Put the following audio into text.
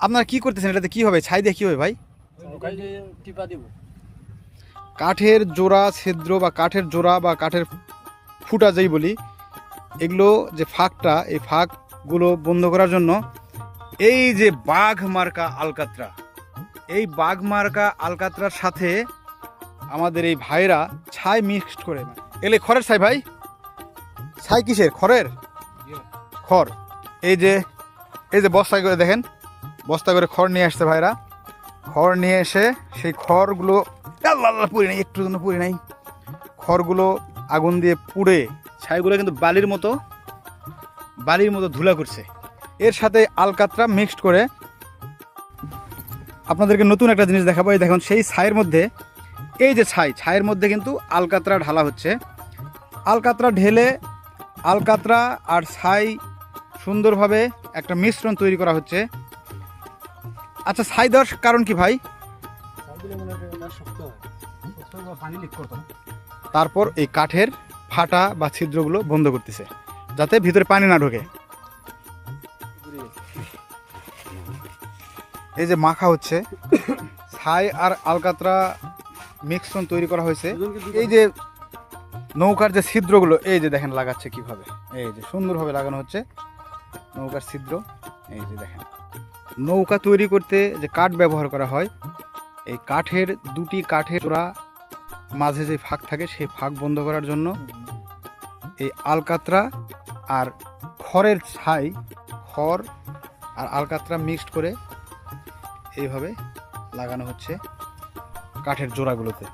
আপনারা কি করতেছেন? এটাতে কি হবে? ছাই দিয়ে কি হবে ভাই? কাঠের জোড়া ছিদ্র বা কাঠের জোড়া বা কাঠের ফুটা যেই বলি এগুলো যে ফাঁকটা এই ফাঁকগুলো বন্ধ করার জন্য এই যে বাঘ মার্কা আলকাতরা এই বাঘ মার্কা আলকাত্রার সাথে আমাদের এই ভাইরা ছাই মিক্সড করে এলে খড়ের ছাই ভাই। ছাই কিসের? খড়ের? খড়। এই যে এই যে বস্তা করে দেখেন। বস্তা করে খড় নিয়ে আসছে ভাইরা। খড় নিয়ে এসে সেই খড়গুলো আল্লাহ আল্লাহ পুড়ে নেই একটু জন্য পুড়ে নেই। খড়গুলো আগুন দিয়ে পুড়ে ছাইগুলো কিন্তু বালির মতো বালির মতো ধুলা করছে। এর সাথে আলকাতরা মিক্সড করে আপনাদেরকে নতুন একটা জিনিস দেখাবো। এই দেখুন, সেই ছাইয়ের মধ্যে, এই যে ছাই, ছাইয়ের মধ্যে কিন্তু আলকাতরা ঢালা হচ্ছে। আলকাতরা ঢেলে আলকাতরা আর ছাই সুন্দরভাবে একটা মিশ্রণ তৈরি করা হচ্ছে। আচ্ছা ছাই দেওয়ার কারণ কি ভাই? তারপর এই কাঠের ফাটা বা ছিদ্রগুলো বন্ধ করতেছে, যাতে ভিতরে পানি না ঢোকে। এই যে মাখা হচ্ছে, ছাই আর আলকাতরা মিক্সন তৈরি করা হয়েছে। এই যে নৌকার যে ছিদ্রগুলো, এই যে দেখেন লাগাচ্ছে কীভাবে। এই যে সুন্দরভাবে লাগানো হচ্ছে নৌকার ছিদ্র। এই যে দেখেন। নৌকা তৈরি করতে যে কাঠ ব্যবহার করা হয়, এই কাঠের দুটি কাঠের জোড়া মাঝে যে ফাঁক থাকে, সেই ফাঁক বন্ধ করার জন্য এই আলকাতরা আর খড়ের ছাই, খড় আর আলকাতরা মিক্সড করে এইভাবে লাগানো হচ্ছে কাঠের জোড়াগুলোতে।